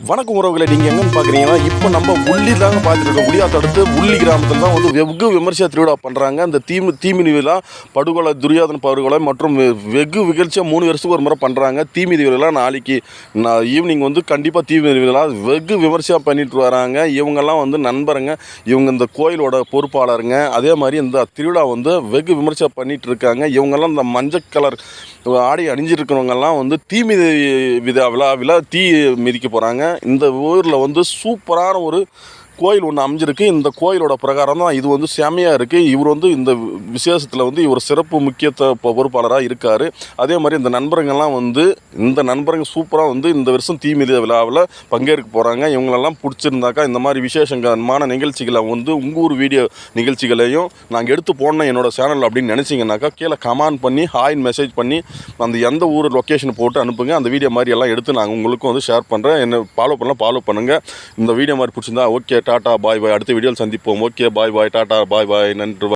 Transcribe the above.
வணக்கம் உறவுகளை நீங்கள் எங்கன்னு பார்க்குறீங்கன்னா இப்போ நம்ம உள்ளி தாங்க பார்த்துட்டு இருக்கோம் உள்ளியாத்த அடுத்து உள்ளி கிராமத்தில் தான் வந்து வெகு விமர்சையாக திருவிழா பண்ணுறாங்க அந்த தீமி தீமிதி விழா படுகொலை துரியாதன படுகொலை மற்றும் வெ- வெகு விகழ்ச்சியாக மூணு வருஷத்துக்கு ஒரு முறை பண்ணுறாங்க தீமிதி விழா நாளைக்கு நான் ஈவினிங் வந்து கண்டிப்பாக தீமிதி விழா. வெகு விமர்சையாக பண்ணிட்டு வராங்க. இவங்கெல்லாம் வந்து நண்பருங்க. இவங்க இந்த கோயிலோட பொறுப்பாளருங்க. அதே மாதிரி இந்த திருவிழா வந்து வெகு விமர்சையாக பண்ணிட்டு இருக்காங்க இவங்கெல்லாம் இந்த மஞ்சள் கலர் ஆடை அணிஞ்சிருக்கிறவங்கெல்லாம் வந்து தீமிதி விழா விழா தீ மிதிக்க போகிறாங்க இந்த ஊரில் வந்து சூப்பரான ஒரு கோயில் ஒன்று அமைஞ்சிருக்கு. இந்த கோயிலோட பிரகாரம் தான் இது வந்து செமையாக இருக்குது இவர் வந்து இந்த விசேஷத்தில் வந்து இவர் சிறப்பு முக்கியத்துவ பொறுப்பாளராக இருக்கார். அதே மாதிரி இந்த நண்பருங்கெல்லாம் வந்து இந்த நண்பர்கள் சூப்பராக வந்து இந்த வருஷம் தீ மிதி விழாவில் பங்கேற்க போகிறாங்க இவங்களெல்லாம் பிடிச்சிருந்தாக்கா இந்த மாதிரி விசேஷமான நிகழ்ச்சிகளை வந்து உங்கள் ஊர் வீடியோ நிகழ்ச்சிகளையும் நாங்கள் எடுத்து போடணும் என்னோடய சேனல் அப்படின்னு நினச்சிங்கனாக்கா கீழே கமெண்ட் பண்ணி ஹாயின் மெசேஜ் பண்ணி அந்த எந்த ஊர் லொக்கேஷன் போட்டு அனுப்புங்க. அந்த வீடியோ மாதிரி எல்லாம் எடுத்து நாங்கள் உங்களுக்கும் வந்து ஷேர் பண்ணுறேன் என்ன ஃபாலோ பண்ணலாம் ஃபாலோ பண்ணுங்கள் இந்த வீடியோ மாதிரி பிடிச்சிருந்தா ஓகே டாட்டா பாய் பாய். அடுத்த வீடியோவில் சந்திப்போம். ஓகே பாய் பாய் டாட்டா பாய் பாய் நன்றி